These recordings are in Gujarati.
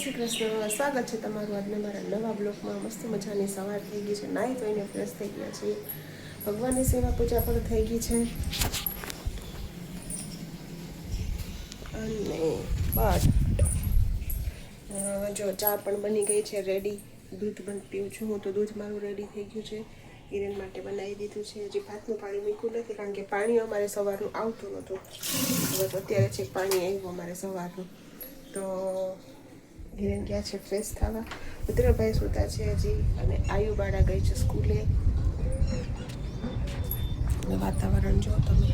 શ્રી કૃષ્ણ સ્વાગત છે તમારું આજના મારા નવા બ્લોગમાં મસ્ત મજાની સવાર થઈ ગઈ છે. નાહી ધોઈને ફ્રેશ થઈ ગયા છીએ. ભગવાનની સેવા પૂજા પણ થઈ ગઈ છે. અને બટ જો ચા પણ બની ગઈ છે રેડી દૂધ પણ પીવું છું હું તો. દૂધ મારું રેડી થઈ ગયું છે. હિરેન માટે બનાવી દીધું છે. હજી ભાતનું પાણી મૂક્યું નથી કારણ કે પાણી અમારે સવારનું આવતું નહોતું. હવે તો અત્યારે છે પાણી આવ્યું અમારે સવારનું. તો હિરેન ગયા છે ફ્રેશ થવા. રુદ્રભાઈ સુતા છે હજી અને આયુ બાળા ગઈ છે સ્કૂલે. વાતાવરણ જો તમે.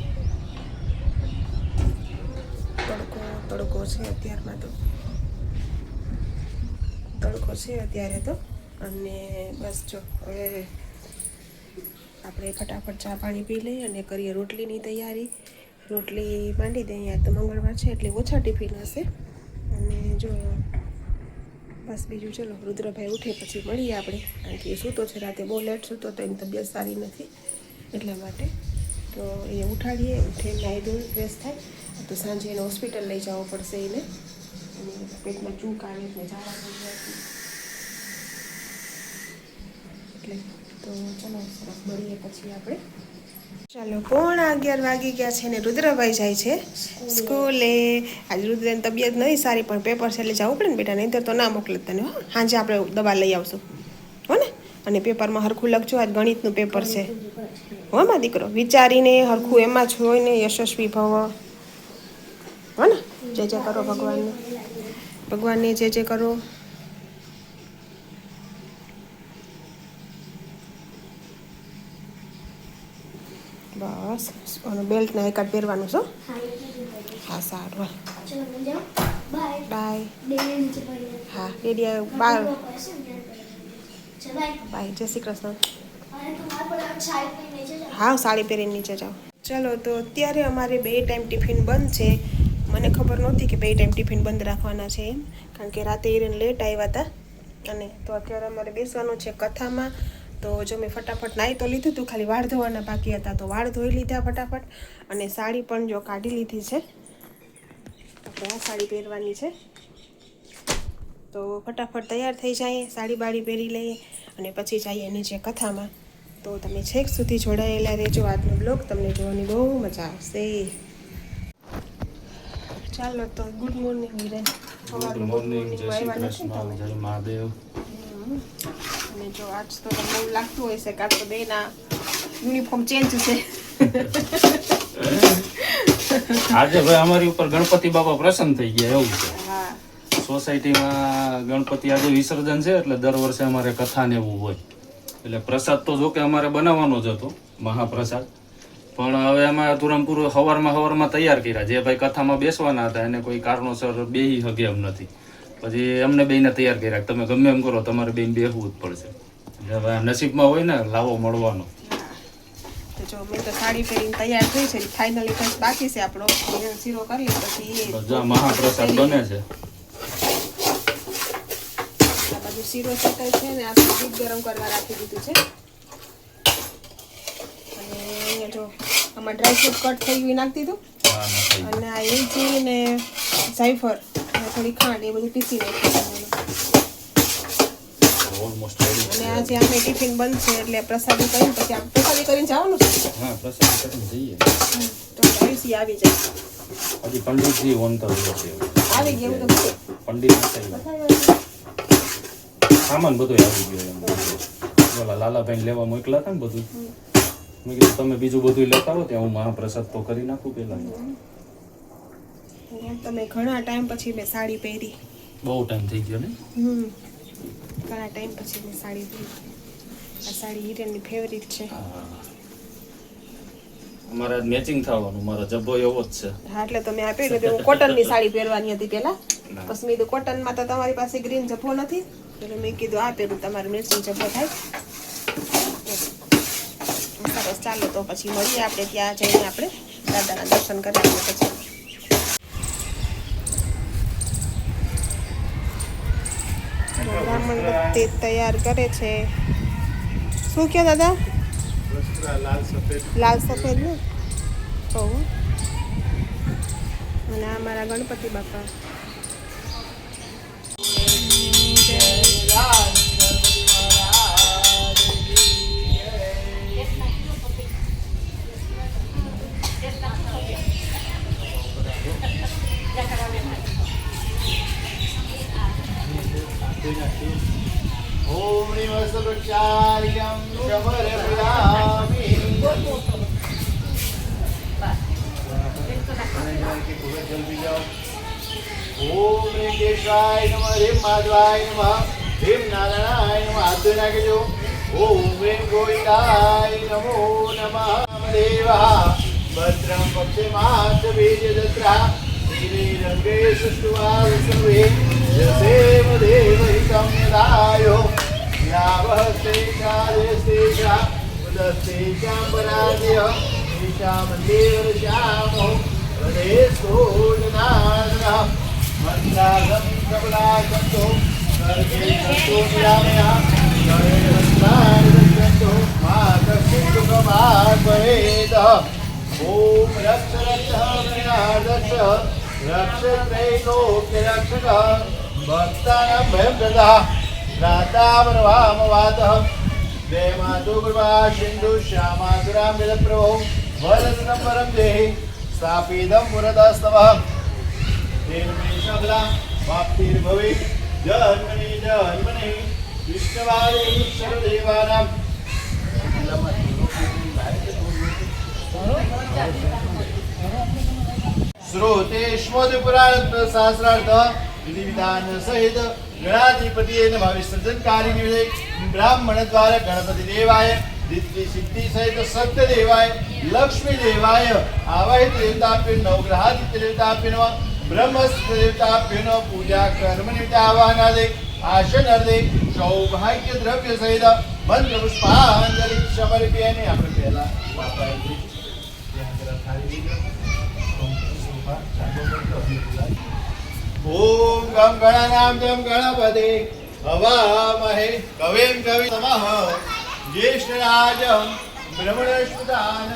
તડકો તડકો છે અત્યારમાં તો. તડકો છે અત્યારે તો. અને બસ જો, હવે આપણે ફટાફટ ચા પાણી પી લઈએ અને કરીએ રોટલીની તૈયારી. રોટલી માંડી દઈએ તો મંગળવાર છે એટલે ઓછા ટિફિન હશે. અને જો બસ બીજું ચલો, રુદ્રભાઈ ઉઠે પછી મળીએ આપણે. કારણ કે એ સૂતો છે, રાતે બહુ લેટ સૂતો, તો એની તબિયત સારી નથી એટલા માટે. તો એ ઉઠાડીએ, ઉઠે, નાહી ધોઈ ફ્રેશ થાય. તો સાંજે એને હોસ્પિટલ લઈ જવો પડશે એને. અને પેટમાં ચૂક આવે એટલે જવા એટલે તો ચલો, સરસ, મળીએ પછી આપણે. ચાલો, પોણા અગિયાર વાગી ગયા છે ને રુદ્રભાઈ જાય છે સ્કૂલે. આજે રુદ્રની તબિયત નહીં સારી, પણ પેપર છે એટલે જવું પડે ને બેટા નહીં તો ના મોકલે તને, હો. સાંજે આપણે દવા લઈ આવશું. હો ને? અને પેપરમાં હરખું લખજો, આજ ગણિતનું પેપર છે. હો, માં દીકરો? વિચારીને હરખું એમાં જ હોય ને, યશસ્વી ભવ. હો ને? જે જે કરો ભગવાનને. ભગવાનને જે જે કરો બસ અને બેલ્ટ ના એકાદ પહેરવાનું છો. હા સારું હાલ. બાય. હા રેડી બાર. બાય. જય શ્રી કૃષ્ણ. હા સાડી પહેરીને નીચે જાઓ. ચલો તો અત્યારે અમારે બે ટાઈમ ટિફિન બંધ છે. મને ખબર નહોતી કે બે ટાઈમ ટિફિન બંધ રાખવાના છે એમ. કારણ કે રાતે હિરેન લેટ આવ્યા હતા. અને તો અત્યારે અમારે બેસવાનું છે કથામાં. તો જો મેં ફટાફટ નાહી તો લીધું હતું ખાલી વાળ ધોવાના બાકી હતા તો વાળ ધોઈ લીધા ફટાફટ. અને સાડી પણ જો કાઢી લીધી છે. આપણે આ સાડી પહેરવાની છે. તો ફટાફટ તૈયાર થઈ જાય સાડી બાળી પહેરી લઈએ અને પછી જઈએ નીચે કથામાં. તો તમે છેક સુધી જોડાયેલા રહેજો આજનો બ્લોગ તમને જોવાની બહુ મજા આવશે. ચાલો તો good morning Hiren. Good morning જય શ્રી કૃષ્ણ જય મહાદેવ. અને જો આજ તો તમને એવું લાગતું હોય છે કે તો બેના યુનિફોર્મ ચેન્જ છે આજે ભાઈ અમારી ઉપર ગણપતિ બાપા પ્રસન્ન થઈ ગયા એવું છે. હા. સોસાયટીમાં ગણપતિ આજે વિસર્જન છે એટલે દર વર્ષે અમારે કથા ને એવું હોય. એટલે પ્રસાદ તો જો કે અમારે બનાવવાનો જ હતો મહાપ્રસાદ. પણ હવે અમે તુરંતપુર હવારમાં હવારમાં તૈયાર કર્યા જે ભાઈ કથામાં બેસવાના હતા એને કોઈ કારણોસર બેહી હગે એમ નથી. પછી અમને બેને તૈયાર કર્યા તમે ગમે એમ કરો તમારે બેન બેહવું જ પડશે. એટલે નસીબમાં હોય ને લાવો મળવાનો. જો મેં તો સાડી પહેરીને તૈયાર થઈ છે ફાઇનલી બસ બાકી છે આપણો. શીરો કરી પછી એ મહાપ્રસાદ બને છે. આ બાજુ શીરો શેકાય છે ને આપણે દૂધ ગરમ કરવા રાખી દીધું છે. અને જો આમાં ડ્રાયફ્રૂટ કટ થઈ ગયું નાખી દીધું. અને આ એલચી ને જાયફળ અને થોડી ખાંડ એ બધું પીસી નાખ્યું અને આજે આપણે ટિફિન છે એટલે પ્રસાદી કરીને પછી આપણે પ્રસાદી કરીને જવાનું છે? હા પ્રસાદ કરીને જઈએ. તો આવી જાય. હજી પંડિતજી વંતર છે. આવી ગયું તો. પંડિત સામાન બધું આવી ગયો એમ. ઓલા લાલાભાઈ લેવા મોકલા હતા ને બધું. મેં કીધું તમે બીજું બધું લેતા આવો ત્યાં હું મહાપ્રસાદ તો કરી નાખું પેલા તમે ઘણા ટાઈમ પછી મેં સાડી પહેરી. બહુ ટાઈમ થઈ ગયો ને? હમ. ઘણા ટાઈમ પછી મેં સાડી પહેરી. આ સાડી હિરેનની ફેવરિટ છે. અમારે મેચિંગ થવાનું. મારો જબ્બો એવો જ છે. હા એટલે તમે આપી એટલે હું કોટનની સાડી પહેરવાની હતી પહેલા. પછી મેં કોટનમાં તો તમારી પાસે ગ્રીન જબ્બો નથી. એટલે મેં કીધું આ પહેરું તમારે મેચિંગ જભ્ભો થાય. સરસ ચાલો તો પછી મળીએ આપણે ત્યાં જઈને આપણે દાદાના દર્શન કરી આવીએ પછી. બ્રાહ્મણ તૈયાર કરે છે. શું કહો દાદા? લાલ સફેદ ને? અને આ મારા ગણપતિ બાપા. નાવહસ્તે ચારેસ્તે ચા ઉદસ્તે ચાંબરાજ્ય ઈશામ દેવ શ્યામો હૃદયસ્થો જનાર્દનઃ મંત્રાગમ કમલાકંતો સર્ગે સંતો ॐ ગણે વસ્ત્રાનિરક્ષંતો માતસ્તુકમાત્મવેદ ઓમ રક્ષ રક્ષ વિનાદક્ષ રક્ષત્રૈલોક્ય રક્ષક ભક્તાનાં ભયં પ્રદા રાતાવરવામ વાતઃ જય માતુ કૃપા સિંધુ શ્યામાતુરામ વિદપ્રભો વરદન પરમ દેહી સ્થાપિદમ મુરદસ્તવ દેવમે સબલા, વાપ્તિર્ભવે જન્મની જન્મની વિષ્ણવાદે સર્વદેવાનામ શ્રોતેષ્મોદ પુરાણ સહસ્રાર્થ વિધિ વિધાન સહિત ગણાધિપતિએ નમઃ વિસર્જનકારી બ્રાહ્મણ દ્વારા ગણપતિ દેવાય, દિત્ય સિદ્ધિ સહિત સત્ય દેવાય, લક્ષ્મી દેવાય આવાહિત દેવતાભ્ય નવગ્રહાદિત્ય દેવતાભ્ય દેવતા નમઃ પૂજા કર્મ નિમિત્તે આવાહનાદે આશન અર્ધે સૌભાગ્ય દ્રવ્ય સહિત મંત્ર પુષ્પાંજલિ સમર્પ્યને આપણે પહેલા વાપરાય છે ત્યાં જરા થાળી લીધો ઓમ ગમ ગણાનામ જમ ગણપતે હવામહે કવિમ કવિ સમહ જ્યેષ્ઠરાજમ બ્રહ્મણસ્પદાન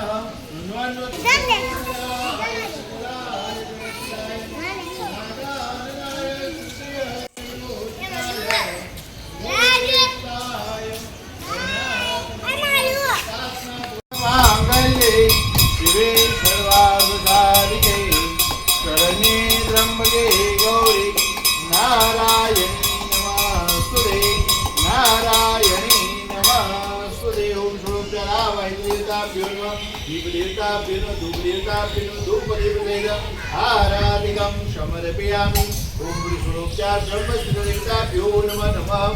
દેવતાભ્યો નમઃ ધૂપ દેવતાભ્યો નમઃ ધૂપ દીપતેજ આરાધિકમ સમર્પયામિ ઓમ શ્રોત્યાર બ્રહ્મસ્ત્ર દેવતાભ્યો નમઃ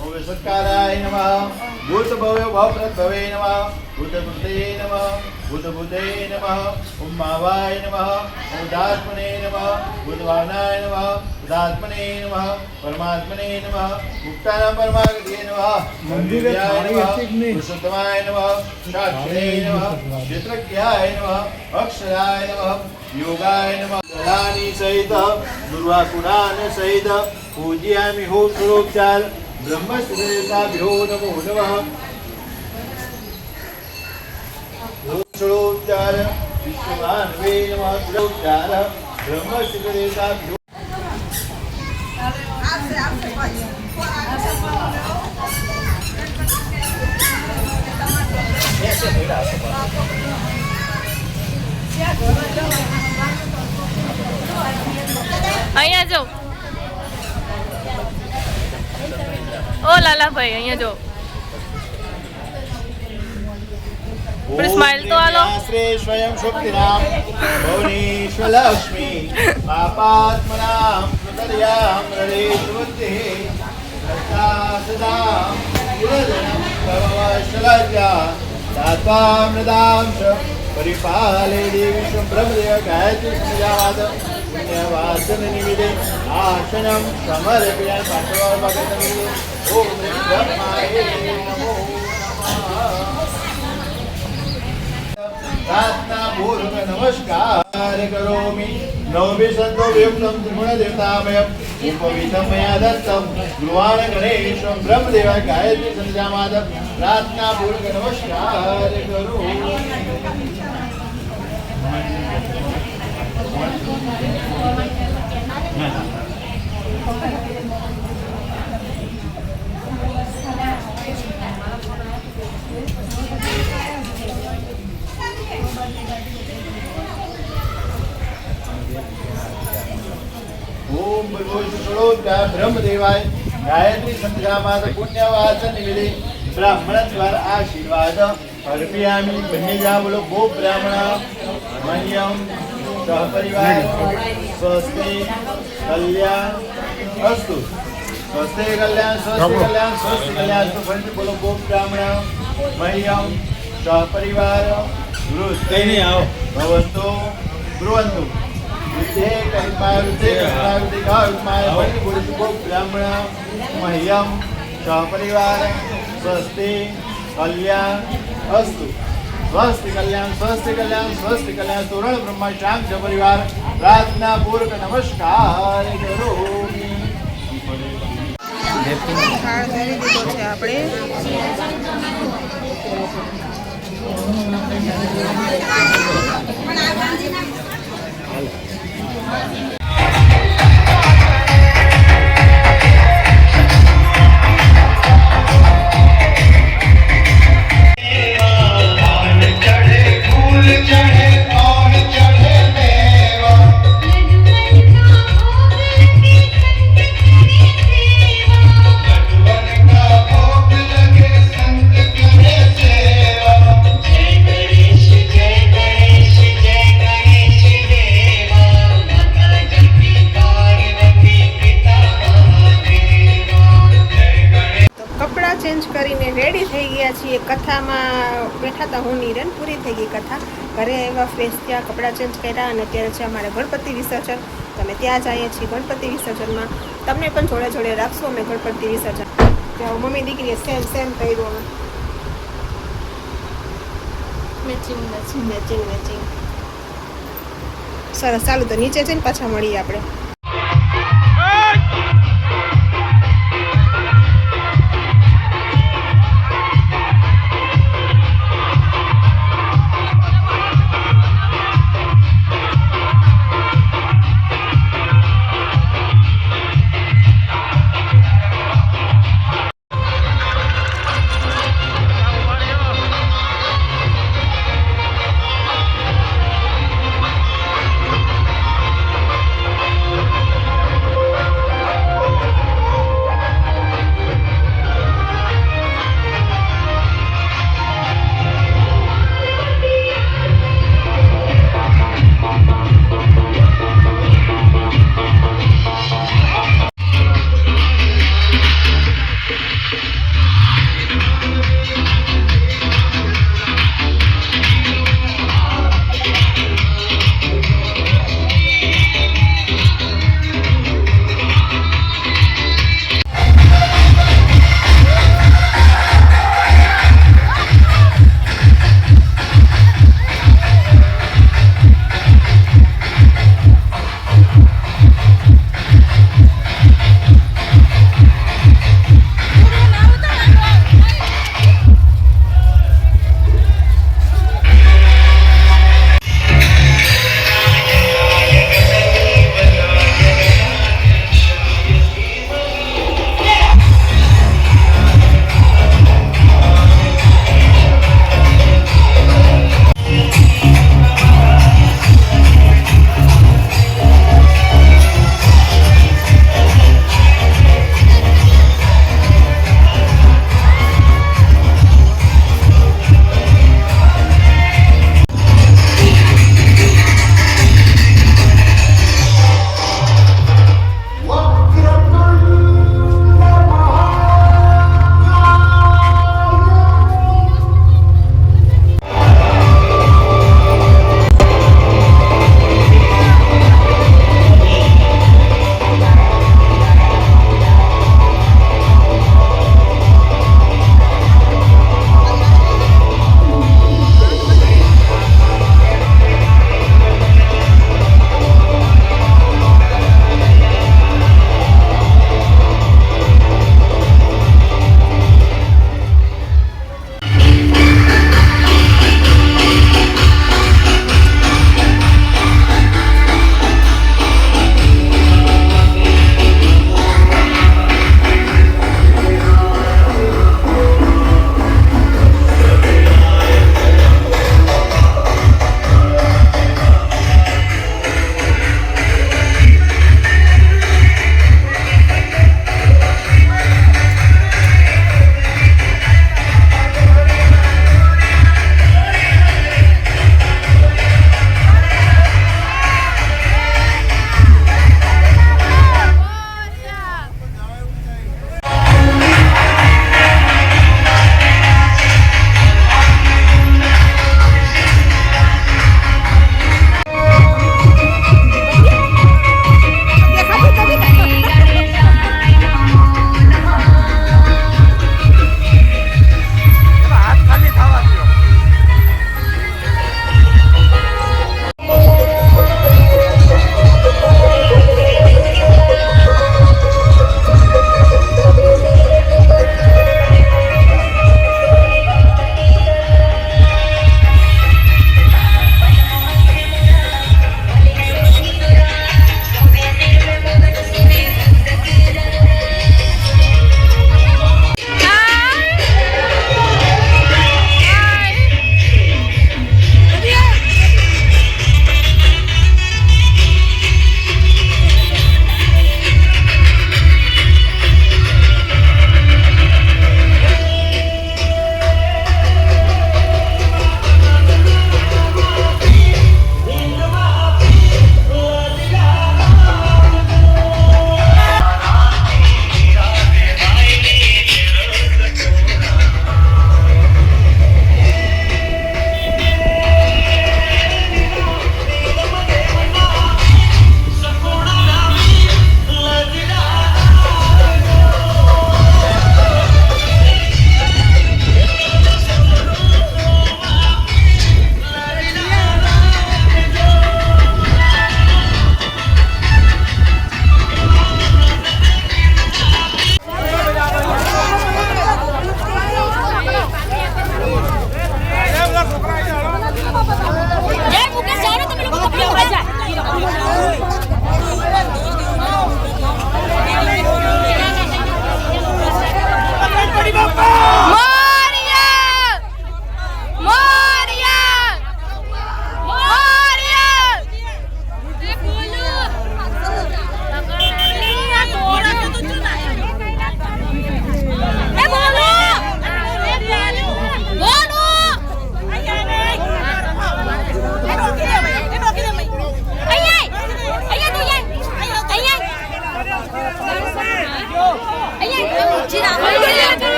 ઓમ સત્કારાય નમઃ. ભૂત ભવ્ય ભવપ્રદ ભવે નમઃ. ભૂત ભૂતે નમઃ. ભૂત ભૂતે નમઃ. ઓમ માવાય નમઃ. ઓમ દાત્મને નમઃ. ભૂતવાનાય નમઃ. દાત્મને નમઃ. પરમાત્મને નમઃ. મુક્તાનાં પરમાગતિએ નમઃ. મંદિરે? પુરુષોત્તમાય નમઃ. સાક્ષિણે નમઃ. ચિત્રજ્ઞાય નમઃ. અક્ષરાય નમઃ. યોગાય નમઃ. દલાની સહિત દુર્વાકુરાન સહિત પૂજ્યામિ હો સ્વરૂપચાર બ્રહ્મસ્વરૂપાભ્યો નમો નમઃ સ્વરૂપચાર વિશ્વમાનવે નમઃ સ્વરૂપચાર બ્રહ્મસ્વરૂપાભ્યો અહીંયા જો. ઓ લાલાભાઈ અહીંયા જો થોડી smile તો આલો. શ્રી સ્વયં શુક્તિનામ ભુવનેશ્વરલક્ષ્મી પાપાત્મનામ સુતર્યામ હૃદય સદા સદા ભવવશલજ્યા દાત્વામૃતામ પરિપાલે દેવી શ બ્રહ્મદેવ ગાયત્રી સંજાવાદ પુણ્યવાસન નિમિદે આસનમ સમર્પયા પાઠવા ભગત નિમિદે ઓમ બ્રહ્મ બ્રહ્માય નમો નમઃ પ્રાર્થના પૂર્વક નમસ્કાર કરોમિ નવમી સંતો વિયુક્તમ ત્રિગુણ દેવતામયમ ઉપવિતમ મયા દત્તમ ગૃહાણ ગણેશમ બ્રહ્મદેવાય ગાયત્રી સંજામાદ પ્રાર્થના પૂર્વક નમસ્કાર કરોમિ ઓમ ભગવો શુક્લોદગાય બ્રહ્મદેવાય ગાયત્રી સંધ્યામાત નિમિતે બ્રાહ્મણ દ્વારા આશીર્વાદ. અર્પયામી, બંને બોલો ગો બ્રાહ્મણ, મહ્યમ, સહપરિવાર, સ્વસ્તિ, કલ્યાણ, અસ્તુ. સ્વસ્તે, કલ્યાણ, સ્વસ્તિ કલ્યાણ સ્વસ્તિ, કલ્યાણ, તો ફરીથી બોલો ગો બ્રાહ્મણ, મહ્યમ, સહપરિવાર વૃત્તિ ભવંતુ બ્રુવંતુ બ્રાહ્મણ મહ્યમ સહપરિવાર સ્વસ્તિ કલ્યાણ અસ્તુ સ્વસ્તિ કલ્યાણ સ્વસ્તિ કલ્યાણ સ્વસ્તિ કલ્યાણ તોરણ બ્રહ્મા શ્યામ પરિવાર પ્રાર્થના પૂર્વક નમસ્કાર આપણે તો કપડાં ચેન્જ કર્યા અને અત્યારે છે અમારે ગણપતિ વિસર્જન. તમે ત્યાં જઈએ છીએ ગણપતિ વિસર્જનમાં. તમને પણ જોડે જોડે રાખશું અમે ગણપતિ વિસર્જન. ત્યાં મમ્મી દીકરીએ સેમ સેમ કર્યું અમે મેચિંગ મેચિંગ મેચિંગ મેચિંગ સરસ ચાલુ તો નીચે જઈને પાછા મળીએ આપણે.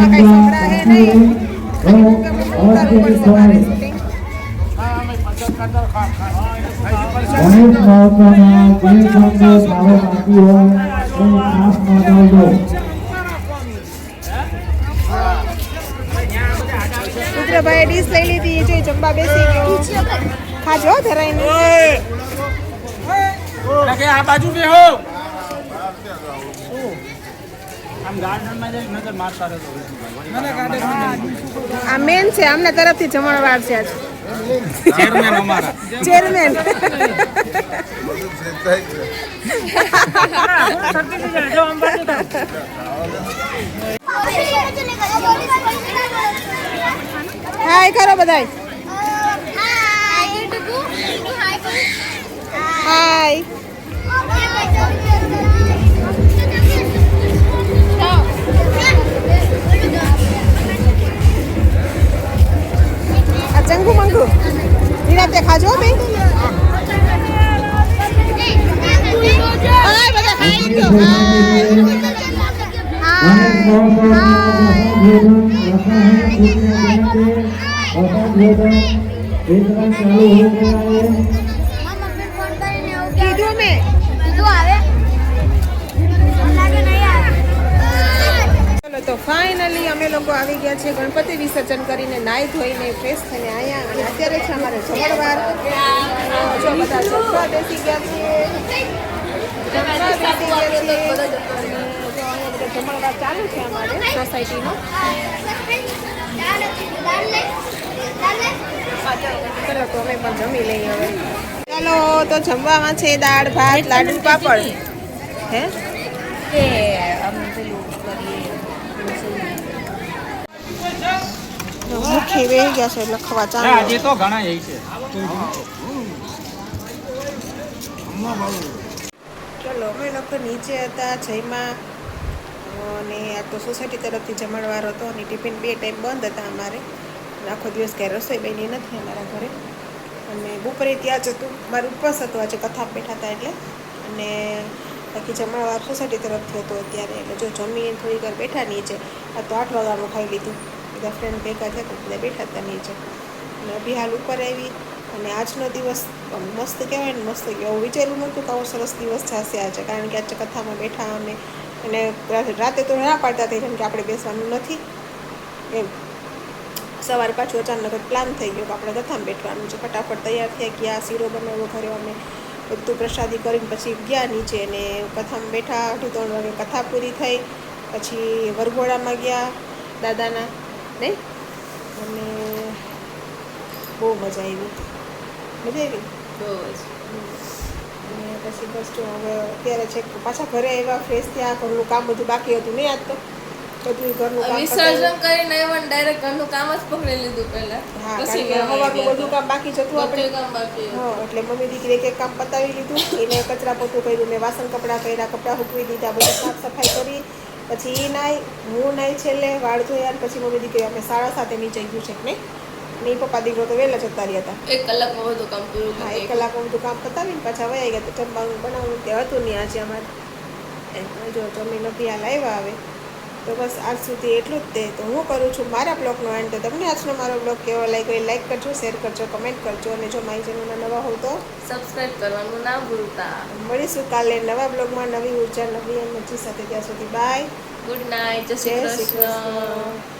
આમાં કઈ સંભળાય નહીં. ગણેશ મહોત્સવના જે સંતો ભાવો આપી હોય એ ખાસ નોંધાવજો રુદ્રભાઈએ ડીશ લઈ લીધી જોઈ જમવા બેસી ગયો. ખાજો ધરાઈને. આ બાજુ બેહો. આ મેન છે આમના તરફથી જમણવાર છે આજે. ચેરમેન અમારા. ચેરમેન હાય કરો બધાય. હાય આ ચંગુ મંગુ નિરાતે ખાજો બે હાય બધા ખાઈ ગયો હાય ગણેશ તો ફાઇનલી અમે લોકો આવી ગયા છીએ ગણપતિ વિસર્જન કરીને, નાહી ધોઈને ફ્રેશ થઈને આવ્યા અને અત્યારે છે અમારે જમણવાર. જો બધા જમવા બેસી ગયા છે જમવા બેસી ગયા છે અને જો અહીંયા બધા જમણવાર ચાલુ છે અમારે સોસાયટીનો ચલો તો અમે પણ જમી લઈએ હવે. ચાલો તો જમવામાં છે દાળ, ભાત, લાડુ, પાપડ. હે? મુખી બેસી ગયા છે એટલે ખવા ચાલુ આજે તો ઘણા એ છે. ચલો અમે લોકો નીચે હતા જયમાં. અને આ તો સોસાયટી તરફથી જમણવાર હતો અને ટિફિન બે ટાઈમ બંધ હતા અમારે. આખો દિવસ ક્યાંય રસોઈ બની નથી અમારા ઘરે. અને બપોરે ત્યાં જ હતું. મારું ઉપવાસ હતું આજે કથા બેઠા હતા એટલે. અને બાકી જમણવાર સોસાયટી તરફથી હતો અત્યારે, એટલે જો જમીને થોડી વાર બેઠા નીચે આ તો આઠ વાગ્યાનું ખાઈ લીધું. બધા ફ્રેન્ડ ભેગા થયા તો બધા બેઠા હતા નીચે. અને અભી હાલ ઉપર આવી અને આજનો દિવસ મસ્ત કહેવાય ને, મસ્ત કહેવાય. એવું વિચાર્યું નહોતું કે આવો સરસ દિવસ થશે આજે, કારણ કે આજે કથામાં બેઠા અમે. અને રાતે- તો ના પાડતા જેમ કે આપણે બેસવાનું નથી. એમ. સવારે પાછું અચાનક પ્લાન થઈ ગયો કે આપણે કથામાં બેઠવાનું છે. ફટાફટ તૈયાર થયા, ગયા, શીરો બનાવ્યો ઘરે અમે. બધું પ્રસાદી કરીને પછી ગયા નીચે ને કથામાં બેઠા અઢી ત્રણ વાગે કથા પૂરી થઈ. પછી વરઘોડામાં ગયા દાદાના નહીં અને બહુ મજા આવી. મજા આવી? અને પછી બસ જો હવે અત્યારે છે પાછા ઘરે આવ્યા ફ્રેશ થયા ઘરનું કામ બધું બાકી હતું નહીં આજ તો? બધું ઘરનું કામ. વિસર્જન કરીને આવ્યા ડાયરેક્ટ ઘરનું કામ જ પકડી લીધું પહેલા. પછી હવાનું બધું કામ બાકી જતું આપણે. કામ બાકી હા એટલે મમ્મી દીકરી એક એક કામ પતાવી લીધું. એને કચરા પોતું કર્યું મેં વાસણ કપડાં કર્યા કપડાં સૂકવી દીધા બધું સાફ સફાઈ કરી. પછી એ નાઈ હું નાઈ છેલ્લે વાળ ધોયા પછી મમ્મી દીકરી અમે સાડા સાતે નીચે ગયું છે કે નહીં અને પપ્પા દીકરો તો વહેલા જતા રહ્યા હતા. એક કલાકમાં બધું કામ પૂરું હા એક કલાકમાં બધું કામ પતાવીને પાછા વયા ગયા. તો જમવાનું બનાવવાનું તે હતું નહીં આજે અમારે. જો જમીન અભી હાલ આવ્યા આવે. તો બસ આજ સુધી એટલું જ તે. તો હું કરું છું મારા બ્લોગનો એન્ડ તો તમને આજનો મારો બ્લોગ કેવો લાગ્યો એ લાઈક કરજો શેર કરજો કમેન્ટ કરજો અને જો મારી ચેનલમાં નવા હોવ તો સબસ્ક્રાઈબ કરવાનું ના ભૂલતા. મળીશું કાલે નવા બ્લોગમાં નવી ઊર્જા નવી એનર્જી સાથે. ત્યાં સુધી બાય ગુડ નાઇટ જય શ્રી કૃષ્ણ.